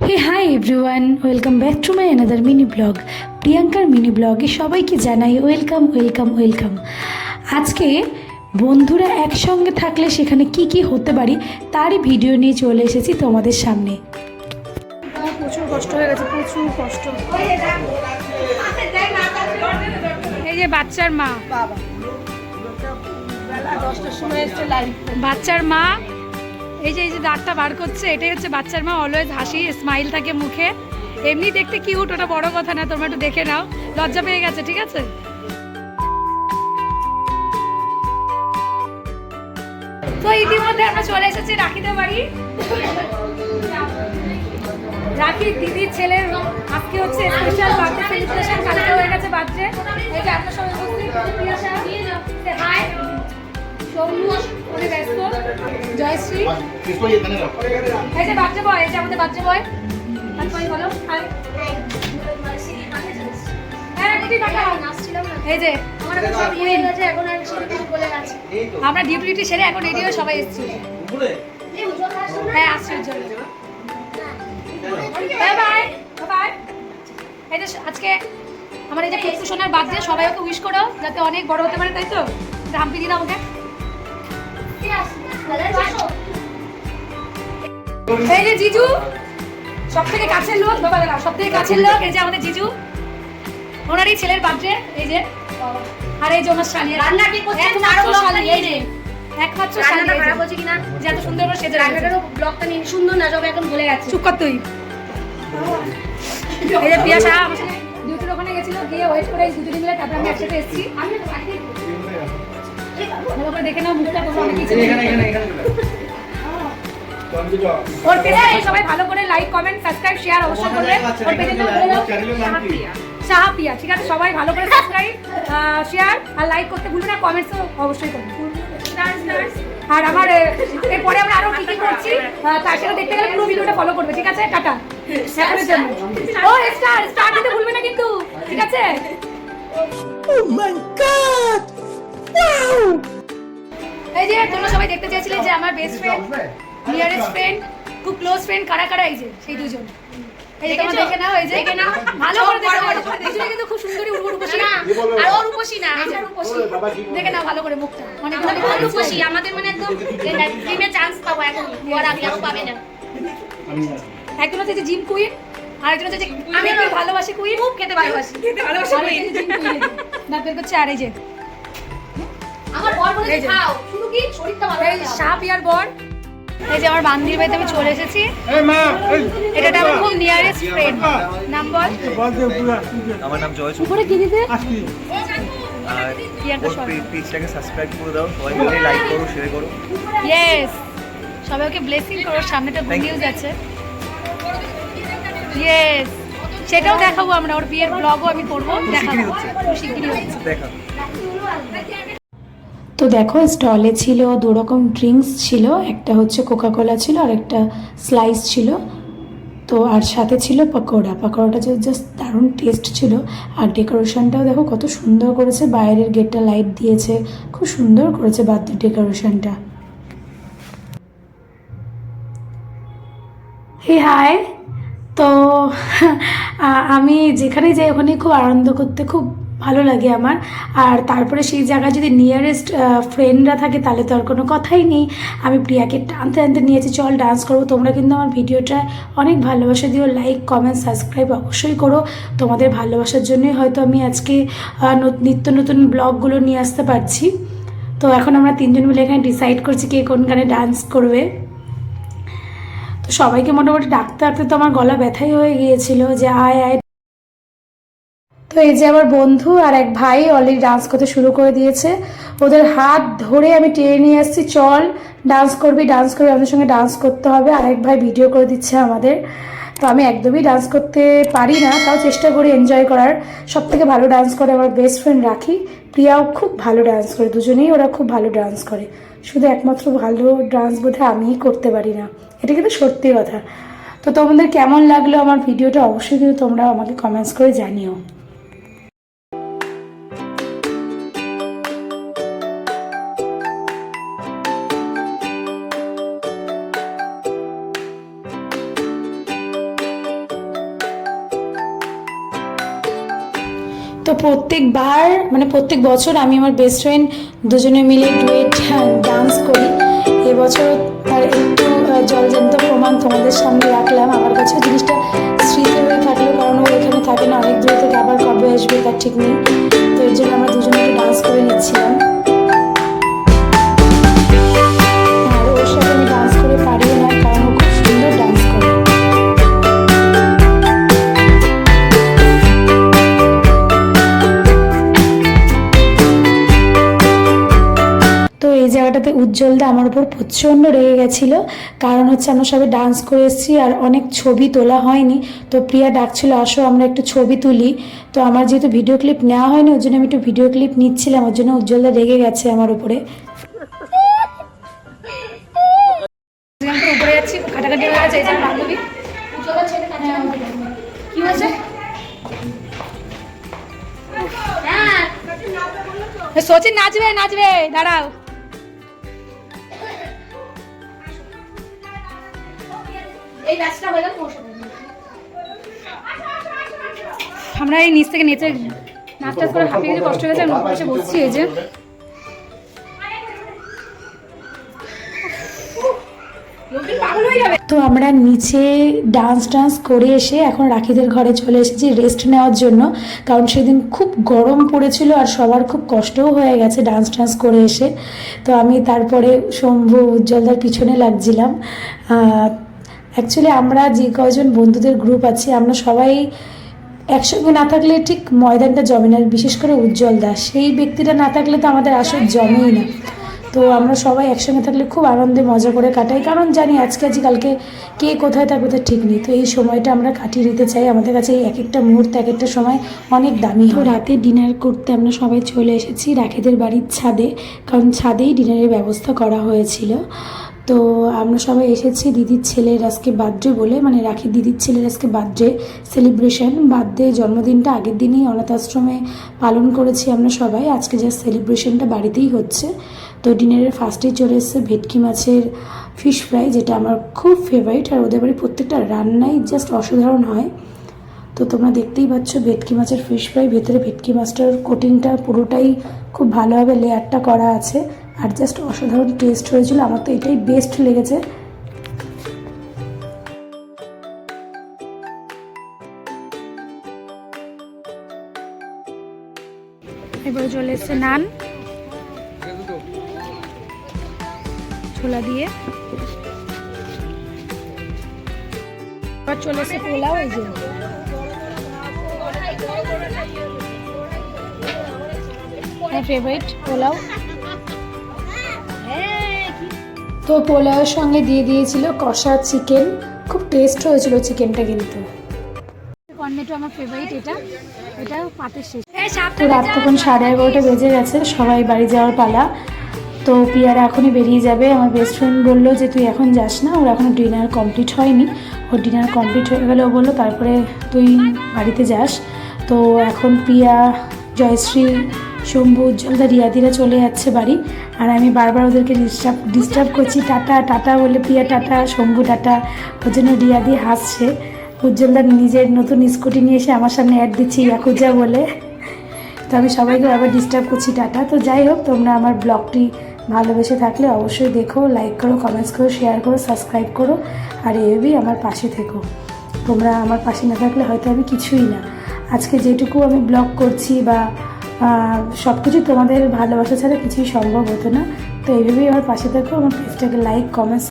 Hey hi everyone welcome back to my another mini blog প্রিয়াঙ্কার mini ব্লগে সবাইকে জানাই ওয়েলকাম ওয়েলকাম ওয়েলকাম আজকে বন্ধুরা একসঙ্গে থাকলে সেখানে কি কি হতে পারি তারই ভিডিও নিয়ে চলে এসেছি তোমাদের সামনে। প্রচুর কষ্ট হয়ে গেছে প্রচুর কষ্ট। এই যে বাচ্চার মা। বাবা। দশটার সময় এসছে লাইভ বাচ্চার মা এই যে এই যে দাঁতটা বার করছে, এটাই হচ্ছে বাচ্চার মা অলওয়েজ হাসি স্মাইল থাকে মুখে। এমনি দেখতে কিউট ওটা বড় কথা না, তোমরা একটু দেখে নাও। লজ্জা পেয়ে গেছে, ঠিক আছে? তো ইতিমধ্যে আমরা চলে এসেছি রাখিতে বাড়ি। রাখি দিদির ছেলের আজকে হচ্ছে স্পেশাল বার্থডে সেলিব্রেশন কালকে হয়ে গেছে বার্থডে এই যে আপনার প্রিয়াশা হাই সৌম্য, উনি ব্যস্ত। জয়শ্রী এই যে বাচ্চা বয় এই যে আমাদের বাচ্চা বয়। তারপরে বলো হাই হ্যাঁ আমরা ডিউটি সেরে এখন রেডি হয়ে সবাই এসেছি। হ্যাঁ আসছি বাই এই যে আজকে আমার এই যে কুকু বাদ বার্থডে সবাই ওকে উইশ করো যাতে অনেক বড় হতে পারে তাই তো? হাম্পি দিন আমাকে। এই যে জিজু সব থেকে কাছের লোক বাবা দাঁড়াও সব থেকে কাছের লোক এই যে আমাদের জিজু। ওনারই ছেলের বার্থডে এই যে আর এই যে ওনার শালি রান্না কি করছেন? একমাত্র শালি, এই যে একমাত্র শালি রান্নাটা এই খারাপ হচ্ছে কিনা? যে এত সুন্দর করে সেজে রান্নাটা রান্নাটারও ব্লগটা নিয়ে সুন্দর না সব এখন ভুলে গেছে চুপ কর তুই। এই যে শাহ আমার সাথে ডিউটির ওখানে গেছিল গিয়ে ওয়েট করে এই দুজনে মিলে তারপরে আমি একসাথে এসেছি। ভালো করে দেখে নাও মুখটা তোমরা অনেক কিছু ওর পেজে সবাই ভালো করে লাইক কমেন্ট সাবস্ক্রাইব শেয়ার অবশ্যই করবে ওর পেজে ঠিক আছে সবাই ভালো করে সাবস্ক্রাইব শেয়ার আর লাইক করতে ভুলবে না কমেন্টসও অবশ্যই করবে। আর আমার এরপরে আমরা আরও কি কি করছি তার সাথে দেখতে গেলে পুরো ভিডিওটা ফলো করবে ঠিক আছে টাটা। ও স্টার স্টার দিতে ভুলবে না কিন্তু ঠিক আছে। এই যে তোমরা সবাই দেখতে চেয়েছিলে যে আমার বেস্ট ফ্রেন্ড নিয়ারেস্ট ফ্রেন্ড খুব ক্লোজ ফ্রেন্ড কারা কারা এই যে সেই দুজন। এই যে তোমরা দেখে নাও এই যে। দেখে নাও। ভালো করে দেখে নাও দুজনে কিন্তু খুব সুন্দরী উর্বর উপসী না আর ওর উপসী না রূপসী। দেখে নাও ভালো করে মুখটা। অনেক উপসী আমাদের মানে একদম চান্স পাবো এখন। ওর আগে আরও পাবে না। একজন হচ্ছে জিম কুইন আর একজন হচ্ছে আমি একটু ভালোবাসি কুইন খুব খেতে ভালোবাসি। খেতে ভালোবাসি জিম কুইন বের করছে আর এই যে। আমার বর বলে খাও। শুধু কি? শরীরটা ভালো এই সাপ ইয়ার বর। এই যে আমার বান্দির বাড়িতে আমি চলে এসেছি। এটা আমার খুব নিয়ারেস্ট ফ্রেন্ড নাম বল? আমার নাম জয় উপরে কি দিতে? আর প্রিয়াঙ্কা ওর শর্মা পেজটাকে সাবস্ক্রাইব করে দাও। সবাই মিলে লাইক করো শেয়ার করো। ইয়েস সবাই ওকে ব্লেসিং করো সামনেটা গুড Thank you. নিউজ আছে। ইয়েস সেটাও দেখাবো আমরা ওর বিয়ের ব্লগও আমি করব। দেখাবো। খুব শিগগিরই হচ্ছে? দেখা তো দেখো স্টলে ছিল দু রকম ড্রিঙ্কস ছিল, একটা হচ্ছে কোকা কোলা ছিল আর একটা স্লাইস ছিল। তো আর সাথে ছিল পকোড়া। পকোড়াটা যে জাস্ট দারুণ টেস্ট ছিল। আর ডেকোরেশনটাও দেখো কত সুন্দর করেছে। বাইরের গেটটা লাইট দিয়েছে। খুব সুন্দর করেছে বার্থডে ডেকোরেশনটা হে হাই তো আমি যেখানেই যাই ওখানে খুব আনন্দ করতে, খুব ভালো লাগে আমার। আর তারপরে সেই জায়গায় যদি নিয়ারেস্ট ফ্রেন্ডরা থাকে তাহলে তো আর কোনো কথাই নেই। আমি প্রিয়াকে টানতে টানতে নিয়েছি, চল ডান্স করব। তোমরা কিন্তু আমার ভিডিওটা অনেক ভালোবাসা দিও। লাইক কমেন্ট সাবস্ক্রাইব অবশ্যই করো। তোমাদের ভালোবাসার জন্যই হয়তো আমি আজকে নিত্য নতুন ব্লগগুলো নিয়ে আসতে পারছি। তো এখন আমরা তিনজন মিলে এখানে ডিসাইড করছি কে কোন গানে ডান্স করবে। তো সবাইকে মোটামুটি ডাকতে ডাকতে তো আমার গলা ব্যথাই হয়ে গিয়েছিল যে, আয় আয় তো এই যে আমার বন্ধু আর এক ভাই অলরেডি ডান্স করতে শুরু করে দিয়েছে। ওদের হাত ধরে আমি টেনে নিয়ে আসছি, চল ডান্স করবি ডান্স করবি, আমাদের সঙ্গে ডান্স করতে হবে। আর এক ভাই ভিডিও করে দিচ্ছে আমাদের। তো আমি একদমই ডান্স করতে পারি না, তাও চেষ্টা করি এনজয় করার। সব থেকে ভালো ডান্স করে আমার বেস্ট ফ্রেন্ড রাখি। প্রিয়াও খুব ভালো ডান্স করে, দুজনেই ওরা খুব ভালো ডান্স করে। শুধু একমাত্র ভালো ডান্স বোধহয় আমিই করতে পারি না। এটা কিন্তু সত্যি কথা। তো তোমাদের কেমন লাগল আমার ভিডিওটা অবশ্যই কিন্তু তোমরা আমাকে কমেন্টস করে জানিও। তো প্রত্যেকবার মানে প্রত্যেক বছর আমি আমার বেস্ট ফ্রেন্ড দুজনে মিলে ডুয়েট ডান্স করি। এবছর তার একটু জলজন্ত প্রমাণ তোমাদের সামনে রাখলাম। আমার কাছে জিনিসটা স্মৃতি হয়ে থাকল, কারণ ও এখানে থাকে না, অনেক দূর থেকে আবার কবে আসবে তার ঠিক নেই। তো এর জন্য আমরা উজ্জ্বলদা আমার উপর প্রচণ্ড রেগে গেছিল। কারণ হচ্ছে আমরা সবাই ডান্স করে এসেছি আর অনেক ছবি তোলা হয়নি। তো প্রিয়া ডাকছিল, আসো, আমরা একটু ছবি তুলি। তো আমার যেহেতু ভিডিও ক্লিপ নেওয়া হয়নি, ওর জন্য আমি একটু ভিডিও ক্লিপ নিচ্ছিলাম। ওর জন্য উজ্জ্বলদা রেগে গেছে আমার উপরে। হ্যাঁ। সচিন নাচবে নাচবে, দাঁড়াও। আমরা এই নিচ থেকে নেচে নাচ টাচ করে হাঁপিয়ে গেছে কষ্ট হয়ে গেছে আমি এসে বসছি এই যে। লোকজন পাগল হয়ে যাবে তো আমরা নিচে ডান্স টান্স করে এসে এখন রাখিদের ঘরে চলে এসেছি রেস্ট নেওয়ার জন্য কারণ সেদিন খুব গরম পড়েছিল আর সবার খুব কষ্টও হয়ে গেছে ডান্স টান্স করে এসে। তো আমি তারপরে শম্ভু উজ্জ্বলদার পিছনে লাগছিলাম অ্যাকচুয়ালি আমরা যে কয়জন বন্ধুদের গ্রুপ আছি, আমরা সবাই একসঙ্গে না থাকলে ঠিক ময়দানটা জমে না বিশেষ করে উজ্জ্বল দাস সেই ব্যক্তিটা না থাকলে তো আমাদের আসর জমেই না। তো আমরা সবাই একসঙ্গে থাকলে খুব আনন্দে মজা করে কাটাই, কারণ জানি আজকে আজ কালকে কে কোথায় থাকবে তার ঠিক নেই। তো এই সময়টা আমরা কাটিয়ে নিতে চাই, আমাদের কাছে এই এক একটা মুহূর্ত এক একটা সময় অনেক দামি হয়। রাতে ডিনার করতে আমরা সবাই চলে এসেছি রাখিদের বাড়ির ছাদে, কারণ ছাদেই ডিনারের ব্যবস্থা করা হয়েছিল। তো আমরা সবাই এসেছি দিদির ছেলের আজকে বার্থডে বলে মানে রাখি দিদির ছেলের আজকে বার্থডে সেলিব্রেশন বার্থডে জন্মদিনটা আগের দিনই অনাথ আশ্রমে পালন করেছি আমরা সবাই। আজকে যা সেলিব্রেশনটা বাড়িতেই হচ্ছে। তো ডিনারের ফার্স্টেই চলে এসছে ভেটকি মাছের ফিশ ফ্রাই যেটা আমার খুব ফেভারিট আর ওদের বাড়ি প্রত্যেকটা রান্নাই জাস্ট অসাধারণ হয়। তো তোমরা দেখতেই পাচ্ছ ভেটকি মাছের ফিশ ফ্রাই ভেতরে ভেটকি মাছটার কোটিংটা পুরোটাই খুব ভালোভাবে লেয়ারটা করা আছে। আর জাস্ট অসাধারণ টেস্ট হয়েছিল। আমার তো এটাই বেস্ট লেগেছে। এবারে চলে এসছে নান। ছোলা দিয়ে। এবার চলে এসছে পোলাও, এই যে। ফেভারিট পোলাও। তো পোলাওয়ের সঙ্গে দিয়ে দিয়েছিল কষা চিকেন খুব টেস্ট হয়েছিল চিকেনটা কিন্তু। কর্নেটো আমার ফেভারিট এটা। এটা পাতের শেষ। তো রাত তখন সাড়ে এগারোটা বেজে গেছে সবাই বাড়ি যাওয়ার পালা। তো পিয়ারা এখনই বেরিয়ে যাবে। আমার বেস্ট ফ্রেন্ড বলল যে তুই এখন যাস না ওর এখনও ডিনার কমপ্লিট হয়নি। ওর ডিনার কমপ্লিট হয়ে গেলে ও বলল তারপরে তুই বাড়িতে যাস। তো এখন পিয়া জয়শ্রী শম্ভু, উজ্জ্বলদা, রিয়াদিরা চলে যাচ্ছে বাড়ি। আর আমি বারবার ওদেরকে ডিস্টার্ব ডিস্টার্ব করছি। টাটা টাটা বলে পিয়া টাটা, শম্ভু টাটা। ওর জন্য রিয়াদি হাসছে। উজ্জ্বলদার নিজের নতুন স্কুটি নিয়ে এসে আমার সামনে অ্যাড দিচ্ছি ইয়াকুজা বলে। তো আমি সবাইকে আবার ডিস্টার্ব করছি টাটা। তো যাই হোক, তোমরা আমার ব্লগটি ভালোবেসে থাকলে অবশ্যই দেখো লাইক করো কমেন্টস করো শেয়ার করো সাবস্ক্রাইব করো। আর এভাবেই আমার পাশে থেকো। তোমরা আমার পাশে না থাকলে হয়তো আমি কিছুই না। আজকে যেটুকু আমি ব্লগ করছি বা সব কিছু তোমাদের ভালোবাসা ছাড়া কিছুই সম্ভব হতো না। তো এইভাবেই আমার পাশে থাকো, আমার পেজটাকে লাইক কমেন্টস